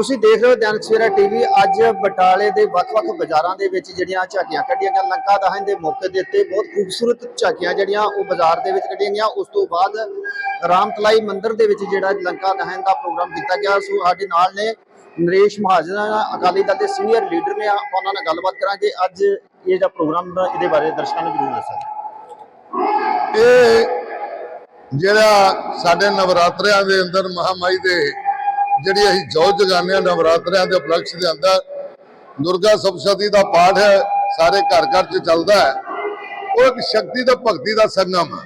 ਤੁਸੀਂ ਦੇਖ ਰਹੇ ਹੋ ਦੈਨਿਕ ਸਵੇਰਾ ਟੀਵੀ, ਅੱਜ ਬਟਾਲੇ ਦੇ ਵੱਖ-ਵੱਖ ਬਾਜ਼ਾਰਾਂ ਦੇ ਵਿੱਚ ਜਿਹੜੀਆਂ ਝਾਕੀਆਂ ਕੱਢੀਆਂ ਗਈਆਂ, ਲੰਕਾ ਦਹਨ ਦੇ ਮੌਕੇ ਦੇ ਉੱਤੇ ਬਹੁਤ ਖੂਬਸੂਰਤ ਝਾਕੀਆਂ ਜਿਹੜੀਆਂ ਉਹ ਬਾਜ਼ਾਰ ਦੇ ਵਿੱਚ ਕੱਢੀਆਂ ਗਈਆਂ। ਉਸ ਤੋਂ ਬਾਅਦ ਰਾਮਤਲਾਈ ਮੰਦਿਰ ਦੇ ਵਿੱਚ ਜਿਹੜਾ ਲੰਕਾ ਦਹਨ ਦਾ ਪ੍ਰੋਗਰਾਮ ਕੀਤਾ ਗਿਆ। ਸੋ ਸਾਡੇ ਨਾਲ ਨੇ ਨਰੇਸ਼ ਮਹਾਜਨ, ਅਕਾਲੀ ਦਲ ਦੇ ਸੀਨੀਅਰ ਲੀਡਰ ਨੇ। ਉਹਨਾਂ ਨਾਲ ਗੱਲਬਾਤ ਕਰਾਂਗੇ। ਅੱਜ ਇਹ ਜਿਹੜਾ ਪ੍ਰੋਗਰਾਮ ਇਹਦੇ ਬਾਰੇ ਦਰਸ਼ਕਾਂ ਨੂੰ ਜ਼ਰੂਰ ਦੱਸੋ ਇਹ ਜਿਹੜਾ ਸਾਡੇ ਨਵਰਾਤਰਿਆਂ ਦੇ ਅੰਦਰ ਮਹਾਮਾਈ ਦੇ ਜਿਹੜੀ ਅਸੀਂ ਜੋਤ ਜਗਾਉਂਦੇ ਹਾਂ ਨਵਰਾਤਰਿਆਂ ਦੇ ਉਪਲਕਸ਼ ਦੇ ਅੰਦਰ, ਦੁਰਗਾ ਸਪਸ਼ਤੀ ਦਾ ਪਾਠ ਹੈ, ਸਾਰੇ ਘਰ ਘਰ 'ਚ ਚੱਲਦਾ ਹੈ। ਉਹ ਇੱਕ ਸ਼ਕਤੀ ਤੇ ਭਗਤੀ ਦਾ ਸੰਗਮ ਹੈ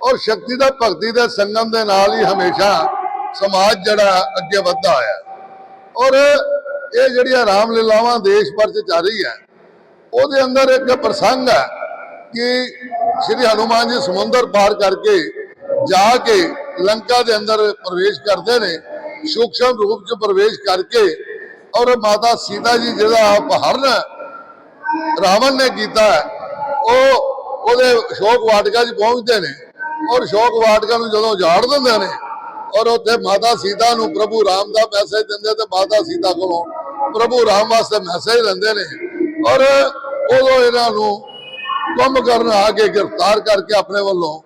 ਔਰ ਸ਼ਕਤੀ ਦਾ ਭਗਤੀ ਦੇ ਸੰਗਮ ਦੇ ਨਾਲ ਹੀ ਹਮੇਸ਼ਾ ਸਮਾਜ ਜਿਹੜਾ ਅੱਗੇ ਵੱਧਦਾ ਆਇਆ। ਔਰ ਇਹ ਜਿਹੜੀਆਂ ਰਾਮ ਲੀਲਾਵਾਂ ਦੇਸ਼ ਭਰ 'ਚ ਚੱਲ ਰਹੀ ਹੈ ਉਹਦੇ ਅੰਦਰ ਇੱਕ ਪ੍ਰਸੰਗ ਹੈ ਕਿ ਸ਼੍ਰੀ ਹਨੂਮਾਨ ਜੀ ਸਮੁੰਦਰ ਪਾਰ ਕਰਕੇ ਜਾ ਕੇ ਲੰਕਾ ਦੇ ਅੰਦਰ ਪ੍ਰਵੇਸ਼ ਕਰਦੇ ਨੇ। ਸੂਖਸ਼ਮ ਰੂਪ ਚ ਪ੍ਰਵੇਸ਼ ਕਰਕੇ ਔਰ ਮਾਤਾ ਸੀਤਾ ਜੀ ਜਿਹੜਾ ਅਪਹਰਨ ਰਾਵਣ ਨੇ ਕੀਤਾ ਉਹ ਉਹਦੇ ਸ਼ੋਕ ਵਾਟਕਾ 'ਚ ਪਹੁੰਚਦੇ ਨੇ ਔਰ ਸ਼ੋਕ ਵਾਟਕਾ ਨੂੰ ਜਦੋਂ ਉਜਾੜ ਦਿੰਦੇ ਨੇ ਔਰ ਉੱਥੇ ਮਾਤਾ ਸੀਤਾ ਨੂੰ ਪ੍ਰਭੂ ਰਾਮ ਦਾ ਮੈਸੇਜ ਦਿੰਦੇ ਤੇ ਮਾਤਾ ਸੀਤਾ ਕੋਲੋਂ ਪ੍ਰਭੂ ਰਾਮ ਵਾਸਤੇ ਮੈਸੇਜ ਲੈਂਦੇ ਨੇ ਔਰ ਉਦੋਂ ਇਹਨਾਂ ਨੂੰ ਕੰਮ ਕਰਨ ਆ ਕੇ ਗ੍ਰਿਫਤਾਰ ਕਰਕੇ ਆਪਣੇ ਵੱਲੋਂ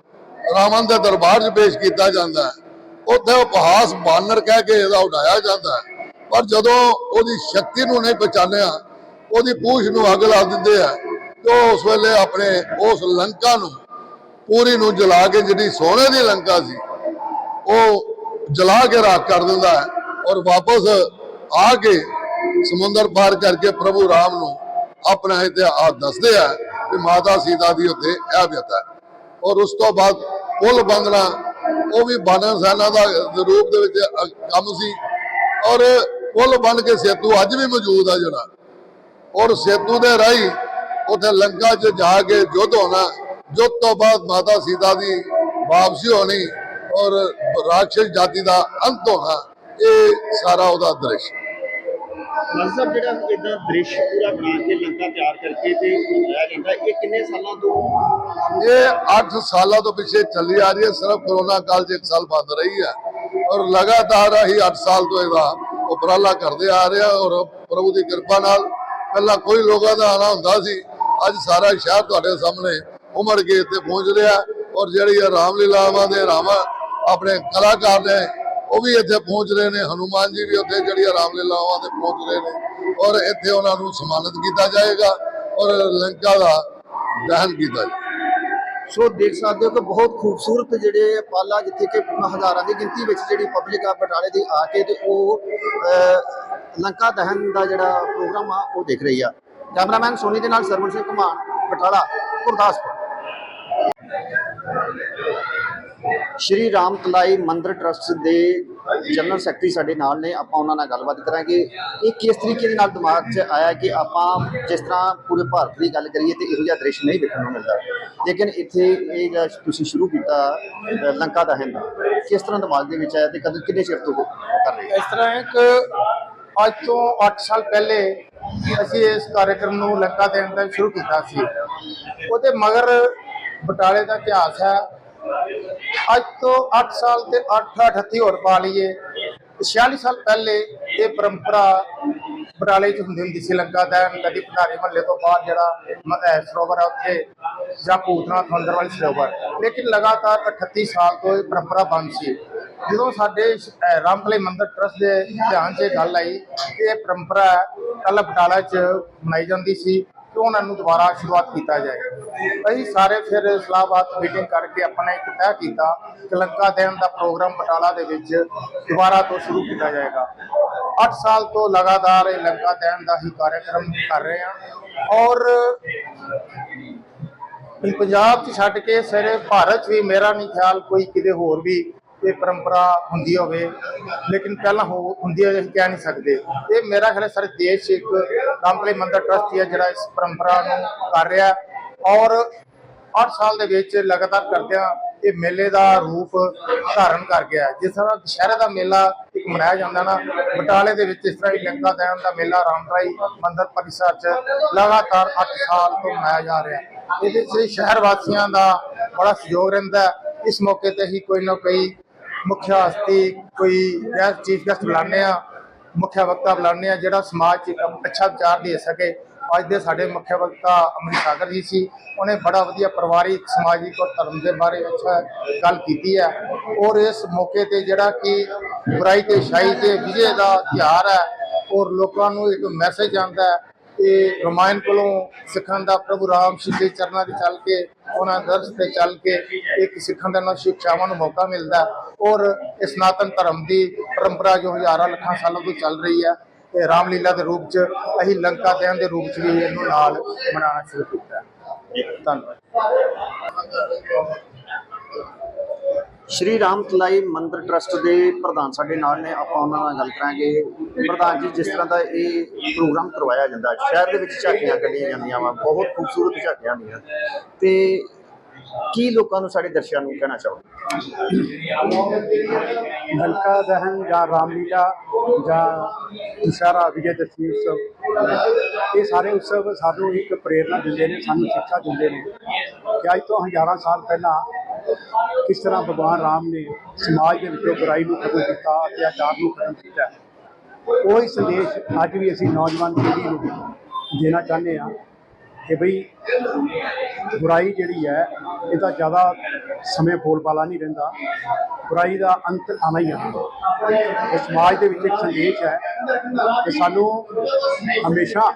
ਰਾਵਣ ਦੇ ਦਰਬਾਰ 'ਚ ਪੇਸ਼ ਕੀਤਾ ਜਾਂਦਾ ਹੈ। ਉੱਥੇ ਉਪਹਾਸ ਬਾਨਰ ਕਹਿ ਕੇ ਇਹਦਾ ਉਡਾਇਆ ਜਾਂਦਾ ਹੈ। ਪਰ ਜਦੋਂ ਉਹਦੀ ਸ਼ਕਤੀ ਨੂੰ ਨਹੀਂ ਪਛਾਣਿਆ, ਉਹਦੀ ਪੂਛ ਨੂੰ ਅੱਗ ਲਾ ਦਿੰਦੇ ਆ, ਤੇ ਉਹ ਉਸ ਵੇਲੇ ਆਪਣੇ ਉਸ ਲੰਕਾ ਨੂੰ, ਪੂਰੀ ਨੂੰ ਜਲਾ ਕੇ ਜਿਹੜੀ ਸੋਨੇ ਦੀ ਲੰਕਾ ਸੀ, ਉਹ ਜਲਾ ਕੇ ਰਾਖ ਕਰ ਦਿੰਦਾ ਹੈ ਔਰ ਵਾਪਸ ਆ ਕੇ ਸਮੁੰਦਰ ਪਾਰ ਕਰਕੇ ਪ੍ਰਭੂ ਰਾਮ ਨੂੰ ਆਪਣਾ ਇਤਿਹਾਸ ਦੱਸਦੇ ਆ ਕਿ ਮਾਤਾ ਸੀਤਾ ਦੀ ਉੱਥੇ ਇਹ ਵਿਅਤਾ ਔਰ ਉਸ ਤੋਂ ਬਾਅਦ ਪੁੱਲ ਬੰਦਣਾ ਉਹ ਵੀ ਬਾਨਰ ਸੈਨਾ ਦਾ ਰੂਪ ਦੇ ਵਿੱਚ ਕੰਮ ਸੀ। ਔਰ ਪੁੱਲ ਬਣ ਕੇ ਸੇਤੂ ਅੱਜ ਵੀ ਮੌਜੂਦ ਆ ਜਿਹੜਾ। ਔਰ ਸੇਤੂ ਦੇ ਰਾਹੀਂ ਉੱਥੇ ਲੰਕਾ 'ਚ ਜਾ ਕੇ ਯੁੱਧ ਹੋਣਾ ਯੁੱਧ ਤੋਂ ਬਾਅਦ ਮਾਤਾ ਸੀਤਾ ਦੀ ਵਾਪਸੀ ਹੋਣੀ ਔਰ ਰਾਖਸ਼ ਜਾਤੀ ਦਾ ਅੰਤ ਹੋਣਾ, ਇਹ ਸਾਰਾ ਉਹਦਾ ਦ੍ਰਿਸ਼। ਮਤਲਬ ਜਿਹੜਾ ਇਦਾਂ ਦ੍ਰਿਸ਼ ਪੂਰਾ ਬਣਾ ਕੇ ਲੰਕਾ ਤਿਆਰ ਕਰਕੇ ਤੇ ਲਾਇਆ ਜਾਂਦਾ, ਇਹ ਕਿੰਨੇ ਸਾਲਾਂ ਤੋਂ ਇਹ 8 ਸਾਲਾਂ ਤੋਂ ਪਿੱਛੇ ਚੱਲੀ ਆ ਰਹੀ ਹੈ, ਸਿਰਫ ਕਰੋਨਾ ਕਾਲ 'ਚ ਇੱਕ ਸਾਲ ਬੰਦ ਰਹੀ ਹੈ। ਔਰ ਲਗਾਤਾਰ ਅਸੀਂ 8 ਸਾਲ ਤੋਂ ਇਹਦਾ ਉਪਰਾਲਾ ਕਰਦੇ ਆ ਰਹੇ ਹਾਂ ਔਰ ਪ੍ਰਭੂ ਦੀ ਕਿਰਪਾ ਨਾਲ ਪਹਿਲਾਂ ਕੋਈ ਲੋਕਾਂ ਦਾ ਆਣਾ ਹੁੰਦਾ ਸੀ, ਅੱਜ ਸਾਰਾ ਸ਼ਹਿਰ ਤੁਹਾਡੇ ਸਾਹਮਣੇ ਉਮਰ ਕੇ ਇੱਥੇ ਪਹੁੰਚ ਰਿਹਾ ਔਰ ਜਿਹੜੀ ਇਹ ਰਾਮਲੀਲਾਵਾਂ ਦੇ ਰਾਮਾ ਆਪਣੇ ਕਲਾਕਾਰ ਨੇ, ਉਹ ਵੀ ਇੱਥੇ ਪਹੁੰਚ ਰਹੇ ਨੇ, ਹਨੂਮਾਨ ਜੀ ਵੀ ਉੱਥੇ ਜਿਹੜੀਆਂ ਰਾਮਲੀਲਾਵਾਂ ਤੇ ਪਹੁੰਚ ਰਹੇ ਨੇ ਔਰ ਇੱਥੇ ਉਹਨਾਂ ਨੂੰ ਸਨਮਾਨਿਤ ਕੀਤਾ ਜਾਏਗਾ ਔਰ ਲੰਕਾ ਦਾ ਦਹਨ ਕੀਤਾ ਜਾਏਗਾ। ਸੋ ਦੇਖ ਸਕਦੇ ਹੋ ਕਿ ਬਹੁਤ ਖੂਬਸੂਰਤ ਜਿਹੜੇ ਪਾਲਾ ਜਿੱਥੇ ਕਿ ਹਜ਼ਾਰਾਂ ਦੀ ਗਿਣਤੀ ਵਿੱਚ ਜਿਹੜੀ ਪਬਲਿਕ ਆ, ਬਟਾਲੇ ਦੀ ਆ ਕੇ ਤੇ ਉਹ ਲੰਕਾ ਦਹਨ ਦਾ ਜਿਹੜਾ ਪ੍ਰੋਗਰਾਮ ਆ, ਉਹ ਦੇਖ ਰਹੀ ਆ। ਕੈਮਰਾਮੈਨ ਸੋਨੀ ਦੇ ਨਾਲ ਸਰਵਣ ਸਿੰਘ ਕੁਮਾਰ, ਬਟਾਲਾ, ਗੁਰਦਾਸਪੁਰ। ਸ਼੍ਰੀ ਰਾਮ ਤਲਾਈ ਮੰਦਿਰ ਟਰਸਟ ਦੇ ਜਨਰਲ ਸੈਕਟਰੀ ਸਾਡੇ ਨਾਲ ਨੇ ਆਪਾਂ ਉਹਨਾਂ ਨਾਲ ਗੱਲਬਾਤ ਕਰਾਂਗੇ। ਇਹ ਕਿਸ ਤਰੀਕੇ ਦੇ ਨਾਲ ਦਿਮਾਗ 'ਚ ਆਇਆ ਕਿ ਆਪਾਂ ਜਿਸ ਤਰ੍ਹਾਂ ਪੂਰੇ ਭਾਰਤ ਦੀ ਗੱਲ ਕਰੀਏ ਤੇ ਇਹੋ ਜਿਹਾ ਦ੍ਰਿਸ਼ ਨਹੀਂ ਦੇਖਣ ਨੂੰ ਮਿਲਦਾ? ਲੇਕਿਨ ਇੱਥੇ ਇਹ ਜਿਹੜਾ ਤੁਸੀਂ ਸ਼ੁਰੂ ਕੀਤਾ ਲੰਕਾ ਦਾ ਹਿੰਦ ਕਿਸ ਤਰ੍ਹਾਂ ਦਿਮਾਗ ਦੇ ਵਿੱਚ ਆਇਆ ਤੇ ਕਦੋਂ ਕਿੰਨੇ ਚਿਰ ਤੋਂ ਕਰ ਰਹੇ? ਇਸ ਤਰ੍ਹਾਂ ਹੈ ਕਿ ਅੱਜ ਤੋਂ 8 ਸਾਲ ਪਹਿਲੇ ਅਸੀਂ ਇਸ ਕਾਰਜਕ੍ਰਮ ਨੂੰ ਲੰਕਾ ਦੇ ਅੰਦਰ ਸ਼ੁਰੂ ਕੀਤਾ ਸੀ। ਉਹਦੇ ਮਗਰ ਬਟਾਲੇ ਦਾ ਇਤਿਹਾਸ ਹੈ। ਅੱਜ ਤੋਂ 8 ਸਾਲ ਤੇ 8 38 ਹੋਰ ਪਾ ਲਈਏ। 46 ਸਾਲ ਪਹਿਲੇ ਇਹ ਪਰੰਪਰਾ ਬਟਾਲੇ 'ਚ ਹੁੰਦੀ ਹੁੰਦੀ ਸੀ, ਲੰਕਾ ਦਾ ਕਦੀ ਭੰਡਾਰੀ ਮਹੱਲੇ ਤੋਂ ਬਾਅਦ ਜਿਹੜਾ ਸਰੋਵਰ ਹੈ ਉੱਥੇ, ਜਾਂ ਭੂਤਨਾਥ ਮੰਦਰ ਵਾਲੀ ਸਰੋਵਰ। ਲੇਕਿਨ ਲਗਾਤਾਰ 38 ਸਾਲ ਤੋਂ ਇਹ ਪਰੰਪਰਾ ਬੰਦ ਸੀ। ਜਦੋਂ ਸਾਡੇ ਰਾਮਕਲੇ ਮੰਦਰ ਟਰਸਟ ਦੇ ਧਿਆਨ 'ਚ ਇਹ ਗੱਲ ਆਈ ਕਿ ਇਹ ਪਰੰਪਰਾ ਕੱਲ ਬਟਾਲਾ 'ਚ ਮਨਾਈ ਜਾਂਦੀ ਸੀ। ਕਿ ਉਹਨਾਂ ਨੂੰ ਦੁਬਾਰਾ ਸ਼ੁਰੂਆਤ ਕੀਤਾ ਜਾਏ ਅਸੀਂ ਸਾਰੇ ਫਿਰ ਸਲਾਹਬਾਦ ਮੀਟਿੰਗ ਕਰਕੇ ਆਪਣਾ ਇੱਕ ਤੈਅ ਕੀਤਾ ਕਿ ਲੰਕਾ ਦੇਣ ਦਾ ਪ੍ਰੋਗਰਾਮ ਬਟਾਲਾ ਦੇ ਵਿੱਚ ਦੁਬਾਰਾ ਤੋਂ ਸ਼ੁਰੂ ਕੀਤਾ ਜਾਏਗਾ। 8 ਸਾਲ ਤੋਂ ਲਗਾਤਾਰ ਇਹ ਲੰਕਾ ਦੇਣ ਦਾ ਹੀ ਕਾਰਜਕ੍ਰਮ ਕਰ ਰਹੇ ਹਾਂ ਔਰ ਪੰਜਾਬ 'ਚ ਛੱਡ ਕੇ ਸਾਰੇ ਭਾਰਤ 'ਚ ਵੀ ਮੇਰਾ ਨਹੀਂ ਖਿਆਲ ਕੋਈ ਕਿਤੇ ਹੋਰ ਵੀ ਇਹ ਪਰੰਪਰਾ ਹੁੰਦੀ ਹੋਵੇ, ਲੇਕਿਨ ਪਹਿਲਾਂ ਹੋ ਹੁੰਦੀ ਹੈ ਅਸੀਂ ਕਹਿ ਨਹੀਂ ਸਕਦੇ। ਇਹ ਮੇਰਾ ਖਿਆਲ ਹੈ ਸਾਰੇ ਦੇਸ਼ 'ਚ ਇੱਕ ਰਾਮਕਲੀ ਮੰਦਰ ਟਰਸਟ ਹੈ ਜਿਹੜਾ ਇਸ ਪਰੰਪਰਾ ਨੂੰ ਕਰ ਰਿਹਾ ਔਰ 8 ਸਾਲ ਦੇ ਵਿੱਚ ਲਗਾਤਾਰ ਕਰਦਿਆਂ ਇਹ ਮੇਲੇ ਦਾ ਰੂਪ ਧਾਰਨ ਕਰ ਗਿਆ ਜਿਸ ਤਰ੍ਹਾਂ ਦੁਸ਼ਹਿਰੇ ਦਾ ਮੇਲਾ ਇੱਕ ਮਨਾਇਆ ਜਾਂਦਾ ਨਾ, ਬਟਾਲੇ ਦੇ ਵਿੱਚ ਇਸ ਤਰ੍ਹਾਂ ਹੀ ਲੰਕਾ ਦੈਨ ਦਾ ਮੇਲਾ ਰਾਮਰਾਈ ਮੰਦਰ ਪਰਿਸਰ 'ਚ ਲਗਾਤਾਰ 8 ਸਾਲ ਤੋਂ ਮਨਾਇਆ ਜਾ ਰਿਹਾ ਹੈ। ਇਹਦੇ 'ਚ ਸ਼ਹਿਰ ਵਾਸੀਆਂ ਦਾ ਬੜਾ ਸਹਿਯੋਗ ਰਹਿੰਦਾ ਇਸ ਮੌਕੇ ਤੇ ਹੀ ਕੋਈ ਨਾ ਕੋਈ ਮੁੱਖ ਹਸਤੀ ਕੋਈ ਗੈਸਟ ਚੀਫ ਗੈਸਟ ਬੁਲਾਉਂਦੇ ਆ ਮੁੱਖ ਵਕਤਾ ਬੁਲਾਉਂਦੇ ਆ ਜਿਹੜਾ ਸਮਾਜ 'ਚ ਇੱਕ ਅੱਛਾ ਵਿਚਾਰ ਦੇ ਸਕੇ। ਅੱਜ ਦੇ ਸਾਡੇ ਮੁੱਖ ਵਕਤਾ ਅਮਰਿਤ ਸਾਗਰ ਜੀ ਸੀ, ਉਹਨੇ ਬੜਾ ਵਧੀਆ ਪਰਿਵਾਰਿਕ, ਸਮਾਜਿਕ ਔਰ ਧਰਮ ਦੇ ਬਾਰੇ ਅੱਛਾ ਗੱਲ ਕੀਤੀ ਹੈ। ਔਰ ਇਸ ਮੌਕੇ ਤੇ ਜਿਹੜਾ ਕਿ ਬੁਰਾਈ ਤੇ ਸ਼ਾਹੀ ਤੇ ਵਿਜੇ ਦਾ ਤਿਉਹਾਰ ਹੈ, ਔਰ ਲੋਕਾਂ ਨੂੰ ਇੱਕ ਮੈਸੇਜ ਆਉਂਦਾ ਹੈ ਇਹ ਰਮਾਇਣ ਕੋਲੋਂ ਸਿੱਖਣ ਦਾ ਪ੍ਰਭੂ ਰਾਮ ਜੀ ਦੇ ਚਰਨਾਂ ਦੇ ਚੱਲ ਕੇ, ਉਹਨਾਂ ਦਰਸ ਤੇ ਚੱਲ ਕੇ ਇੱਕ ਸਿੱਖਣ ਦਾ ਨਵਾਂ ਸਿੱਖਿਆਵਾਂ ਨੂੰ ਮੌਕਾ ਮਿਲਦਾ। ਔਰ ਇਸ ਸਨਾਤਨ ਧਰਮ ਦੀ ਪਰੰਪਰਾ ਜੋ ਹਜ਼ਾਰਾਂ ਲੱਖਾਂ ਸਾਲਾਂ ਤੋਂ ਚੱਲ ਰਹੀ ਹੈ ਤੇ ਰਾਮਲੀਲਾ ਦੇ ਰੂਪ 'ਚ ਅਸੀਂ ਲੰਕਾ ਦਹਨ ਦੇ ਰੂਪ 'ਚ ਵੀ ਇਹਨੂੰ ਨਾਲ ਮਨਾਉਣਾ ਸ਼ੁਰੂ ਕੀਤਾ। ਧੰਨਵਾਦ। ਸ਼੍ਰੀ ਰਾਮ ਤਲਾਈ ਮੰਦਿਰ ਟਰਸਟ ਦੇ ਪ੍ਰਧਾਨ ਸਾਡੇ ਨਾਲ ਨੇ, ਆਪਾਂ ਉਹਨਾਂ ਨਾਲ ਗੱਲ ਕਰਾਂਗੇ। ਪ੍ਰਧਾਨ ਜੀ, ਜਿਸ ਤਰ੍ਹਾਂ ਦਾ ਇਹ ਪ੍ਰੋਗਰਾਮ ਕਰਵਾਇਆ ਜਾਂਦਾ, ਸ਼ਹਿਰ ਦੇ ਵਿੱਚ ਝਾਕੀਆਂ ਕੱਢੀਆਂ ਜਾਂਦੀਆਂ ਵਾ, ਬਹੁਤ ਖੂਬਸੂਰਤ ਝਾਕੀਆਂ ਹੁੰਦੀਆਂ। ਤੇ ਕੀ ਲੋਕਾਂ ਨੂੰ, ਸਾਡੇ ਦਰਸ਼ਕਾਂ ਨੂੰ ਕਹਿਣਾ ਚਾਹੋਗੇ? ਲੰਕਾ ਦਹਨ ਜਾਂ ਰਾਮਲੀਲਾ ਜਾਂ ਦੁਸਹਿਰਾ, ਵਿਜੇ ਦਸ਼ਮੀ ਉਤਸਵ। ਇਹ ਸਾਰੇ ਉਤਸਵ ਸਾਨੂੰ ਇੱਕ ਪ੍ਰੇਰਣਾ ਦਿੰਦੇ ਨੇ, ਸਾਨੂੰ ਸਿੱਖਿਆ ਦਿੰਦੇ ਨੇ। ਕਿ ਅੱਜ ਤੋਂ ਹਜ਼ਾਰਾਂ ਸਾਲ ਪਹਿਲਾਂ ਕਿਸ ਤਰ੍ਹਾਂ ਭਗਵਾਨ ਰਾਮ ਨੇ ਸਮਾਜ ਦੇ ਵਿੱਚੋਂ ਬੁਰਾਈ ਨੂੰ ਖਤਮ ਕੀਤਾ ਅਤਿਆਚਾਰ ਨੂੰ ਖਤਮ ਕੀਤਾ ਉਹ ਹੀ ਸੰਦੇਸ਼ ਅੱਜ ਵੀ ਅਸੀਂ ਨੌਜਵਾਨ ਪੀੜ੍ਹੀ ਨੂੰ ਦੇਣਾ ਚਾਹੁੰਦੇ ਹਾਂ ਕਿ ਭਈ ਬੁਰਾਈ ਜਿਹੜੀ ਹੈ ਇਹਦਾ ਜ਼ਿਆਦਾ ਸਮੇਂ ਬੋਲਬਾਲਾ ਨਹੀਂ ਰਹਿੰਦਾ। ਬੁਰਾਈ ਦਾ ਅੰਤ ਆਣਾ ਹੀ ਆਣਾ ਇਹ ਸਮਾਜ ਦੇ ਵਿੱਚ ਇੱਕ ਸੰਦੇਸ਼ ਹੈ ਕਿ ਸਾਨੂੰ ਹਮੇਸ਼ਾ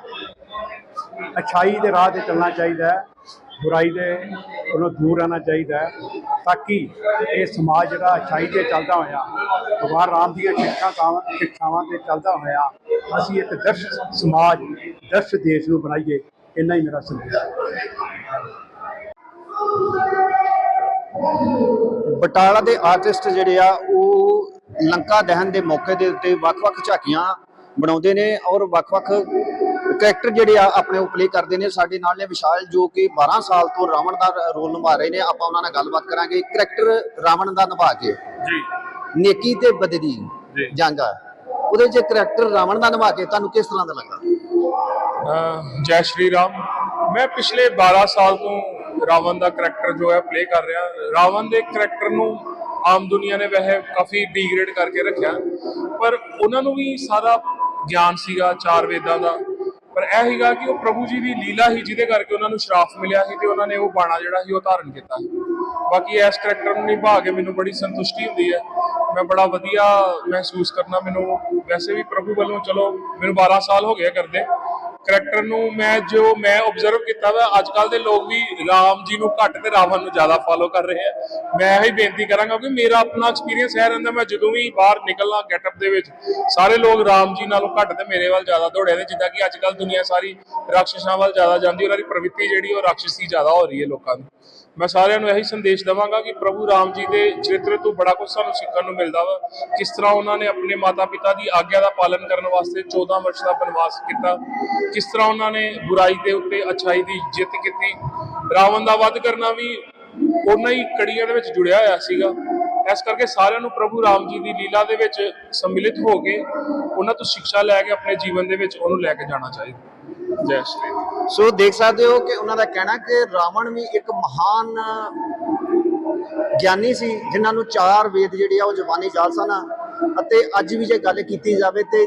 ਅਛਾਈ ਦੇ ਰਾਹ ਤੇ ਚੱਲਣਾ ਚਾਹੀਦਾ ਹੈ। ਬੁਰਾਈ ਦੇ ਉਹਨੂੰ ਦੂਰ ਰਹਿਣਾ ਚਾਹੀਦਾ ਹੈ ਤਾਂ ਕਿ ਇਹ ਸਮਾਜ ਜਿਹੜਾ ਅਛਾਈ ਤੇ ਚੱਲਦਾ ਹੋਇਆ, ਭਗਵਾਨ ਰਾਮ ਦੀਆਂ ਸਿੱਖਿਆਵਾਂ ਸਿੱਖਿਆਵਾਂ ਤੇ ਚੱਲਦਾ ਹੋਇਆ, ਅਸੀਂ ਇੱਕ ਦਰਸ਼ ਸਮਾਜ ਦਰਸ਼ ਦੇਸ਼ ਨੂੰ ਬਣਾਈਏ, ਇੰਨਾ ਹੀ ਮੇਰਾ ਸੰਦੇਸ਼ ਬਟਾਲਾ ਦੇ ਆਰਟਿਸਟ ਜਿਹੜੇ ਆ, ਉਹ ਲੰਕਾ ਦਹਨ ਦੇ ਮੌਕੇ ਦੇ ਉੱਤੇ ਵੱਖ-ਵੱਖ ਝਾਕੀਆਂ ਬਣਾਉਂਦੇ ਨੇ ਔਰ ਵੱਖ-ਵੱਖ ਕਰੈਕਟਰ ਜਿਹੜੇ ਆ ਆਪਣੇ ਉਹ ਪਲੇ ਕਰਦੇ ਨੇ। ਸਾਡੇ ਨਾਲ ਨੇ ਵਿਸ਼ਾਲ ਜੋ ਕਿ 12 ਸਾਲ ਤੋਂ ਰਾਵਣ ਦਾ ਰੋਲ ਨਿਭਾ ਰਹੇ ਨੇ। ਆਪਾਂ ਉਹਨਾਂ ਨਾਲ ਗੱਲਬਾਤ ਕਰਾਂਗੇ। ਕਰੈਕਟਰ ਰਾਵਣ ਦਾ ਨਿਭਾ ਕੇ। ਜੀ। ਨੇਕੀ ਤੇ ਬਦਦੀ ਜੀ। ਜੰਗ ਉਹਦੇ 'ਚ ਕਰੈਕਟਰ ਰਾਵਣ ਦਾ ਨਿਭਾ ਕੇ ਤੁਹਾਨੂੰ ਕਿਸ ਤਰ੍ਹਾਂ ਦਾ ਲੱਗਾ ਜੈ ਸ਼੍ਰੀ ਰਾਮ। ਮੈਂ ਪਿਛਲੇ 12 ਸਾਲ ਤੋਂ ਰਾਵਣ ਦਾ ਕਰੈਕਟਰ ਜੋ ਹੈ ਪਲੇ ਕਰ ਰਿਹਾ। ਰਾਵਣ ਦੇ ਕਰੈਕਟਰ ਨੂੰ ਆਮ ਦੁਨੀਆ ਨੇ ਵੈਸੇ ਕਾਫੀ ਡੀਗ੍ਰੇਡ ਕਰਕੇ ਰੱਖਿਆ। ਪਰ ਉਹਨਾਂ ਨੂੰ ਵੀ ਸਾਰਾ ਗਿਆਨ ਸੀਗਾ ਚਾਰ ਵੇਦਾਂ ਦਾ। ਪਰ ਇਹ ਸੀਗਾ ਕਿ ਉਹ ਪ੍ਰਭੂ ਜੀ ਦੀ ਲੀਲਾ ਹੀ ਜਿਹਦੇ ਕਰਕੇ ਉਹਨਾਂ ਨੂੰ ਸ਼ਰਾਫ ਮਿਲਿਆ ਸੀ ਤੇ ਉਹਨਾਂ ਨੇ ਉਹ ਬਾਣਾ ਜਿਹੜਾ ਸੀ ਉਹ ਧਾਰਨ ਕੀਤਾ ਸੀ। ਬਾਕੀ ਇਸ ਕਰੈਕਟਰ ਨੂੰ ਨਿਭਾ ਕੇ ਮੈਨੂੰ ਬੜੀ ਸੰਤੁਸ਼ਟੀ ਹੁੰਦੀ ਹੈ। ਮੈਂ ਬੜਾ ਵਧੀਆ ਮਹਿਸੂਸ ਕਰਨਾ ਮੈਨੂੰ। ਵੈਸੇ ਵੀ ਪ੍ਰਭੂ ਵੱਲੋਂ ਚਲੋ, ਮੈਨੂੰ 12 ਸਾਲ ਹੋ ਗਏ ਕਰਦੇ। ਕਰੈਕਟਰ ਨੂੰ ਮੈਂ ਜੋ ਮੈਂ ਆਬਜ਼ਰਵ ਕੀਤਾ ਵਾ ਅੱਜ ਕੱਲ ਦੇ ਲੋਕ ਵੀ ਰਾਮ ਜੀ ਨੂੰ ਘੱਟ ਤੇ ਰਾਵਣ ਨੂੰ ਜ਼ਿਆਦਾ ਫਾਲੋ ਕਰ ਰਹੇ ਆ। ਮੈਂ ਇਹੀ ਬੇਨਤੀ ਕਰਾਂਗਾ ਕਿ ਮੇਰਾ ਆਪਣਾ ਐਕਸਪੀਰੀਅੰਸ ਹੈ ਰਹਿੰਦਾ, ਮੈਂ ਜਦੋਂ ਵੀ ਬਾਹਰ ਨਿਕਲਣਾ ਗੈਟਅਪ ਦੇ ਵਿੱਚ, ਸਾਰੇ ਲੋਕ ਰਾਮ ਜੀ ਨਾਲੋਂ ਘੱਟ ਤੇ ਮੇਰੇ ਵੱਲ ਜ਼ਿਆਦਾ ਦੌੜੇ ਨੇ, ਜਿੱਦਾਂ ਕਿ ਅੱਜ ਕੱਲ ਦੁਨੀਆ ਸਾਰੀ ਰਾਖਸ਼ਾਂ ਵੱਲ ਜ਼ਿਆਦਾ ਜਾਂਦੀ ਉਹਨਾਂ ਦੀ ਪ੍ਰਵਿਰਤੀ ਜਿਹੜੀ ਉਹ ਰਾਖਸ਼ੀ ਜ਼ਿਆਦਾ ਹੋ ਰਹੀ ਹੈ ਲੋਕਾਂ ਦੀ। ਮੈਂ ਸਾਰਿਆਂ ਨੂੰ ਇਹੀ ਸੰਦੇਸ਼ ਦਵਾਂਗਾ ਕਿ ਪ੍ਰਭੂ ਰਾਮ ਜੀ ਦੇ ਚਰਿੱਤਰ ਤੋਂ ਬੜਾ ਕੁਝ ਸਾਨੂੰ ਸਿੱਖਣ ਨੂੰ ਮਿਲਦਾ ਵਾ। ਕਿਸ ਤਰ੍ਹਾਂ ਉਹਨਾਂ ਨੇ ਆਪਣੇ ਮਾਤਾ-ਪਿਤਾ ਦੀ ਆਗਿਆ ਦਾ ਪਾਲਨ ਕਰਨ ਵਾਸਤੇ 14 ਵਰਸ਼ ਦਾ ਬਨਵਾਸ ਕੀਤਾ। ਕਿਸ ਤਰ੍ਹਾਂ ਉਹਨਾਂ ਨੇ ਬੁਰਾਈ ਦੇ ਉੱਤੇ ਅਛਾਈ ਦੀ ਜਿੱਤ ਕੀਤੀ। ਰਾਵਣ ਦਾ ਵੱਧ ਕਰਨਾ ਵੀ ਉਹਨਾਂ ਹੀ ਕੜੀਆਂ ਦੇ ਵਿੱਚ ਜੁੜਿਆ ਹੋਇਆ ਸੀਗਾ। ਇਸ ਕਰਕੇ ਸਾਰਿਆਂ ਨੂੰ ਪ੍ਰਭੂ ਰਾਮ ਜੀ ਦੀ ਲੀਲਾ ਦੇ ਵਿੱਚ ਸੰਮਿਲਿਤ ਹੋ ਕੇ ਉਹਨਾਂ ਤੋਂ ਸਿੱਖਿਆ ਲੈ ਕੇ ਆਪਣੇ ਜੀਵਨ ਦੇ ਵਿੱਚ ਉਹਨੂੰ ਲੈ ਕੇ ਜਾਣਾ ਚਾਹੀਦਾ। ਜੈ ਸ਼੍ਰੀ ਸੋ ਦੇਖ ਸਕਦੇ ਹੋ ਕਿ ਉਹਨਾਂ ਦਾ ਕਹਿਣਾ ਕਿ ਰਾਵਣ ਵੀ ਇੱਕ ਮਹਾਨ ਗਿਆਨੀ ਸੀ, ਜਿਨ੍ਹਾਂ ਨੂੰ ਚਾਰ ਵੇਦ ਜਿਹੜੇ ਆ ਉਹ ਜ਼ਬਾਨੀ ਜਾਲ ਸਨ। ਅਤੇ ਅੱਜ ਵੀ ਜੇ ਗੱਲ ਕੀਤੀ ਜਾਵੇ ਤੇ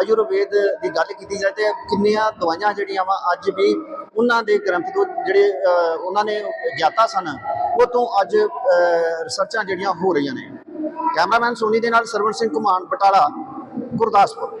ਆਯੁਰਵੇਦ ਦੀ ਗੱਲ ਕੀਤੀ ਜਾਵੇ ਤੇ ਕਿੰਨੀਆਂ ਦਵਾਈਆਂ ਜਿਹੜੀਆਂ ਵਾ ਅੱਜ ਵੀ ਉਹਨਾਂ ਦੇ ਗ੍ਰੰਥ ਤੋਂ ਜਿਹੜੇ ਉਹਨਾਂ ਨੇ ਗਿਆਤਾ ਸਨ, ਉਹ ਤੋਂ ਅੱਜ ਰਿਸਰਚਾਂ ਜਿਹੜੀਆਂ ਹੋ ਰਹੀਆਂ ਨੇ। ਕੈਮਰਾਮੈਨ ਸੋਨੀ ਦੇ ਨਾਲ ਸਰਵਣ ਸਿੰਘ ਕੁਮਾਨ ਬਟਾਲਾ, ਗੁਰਦਾਸਪੁਰ।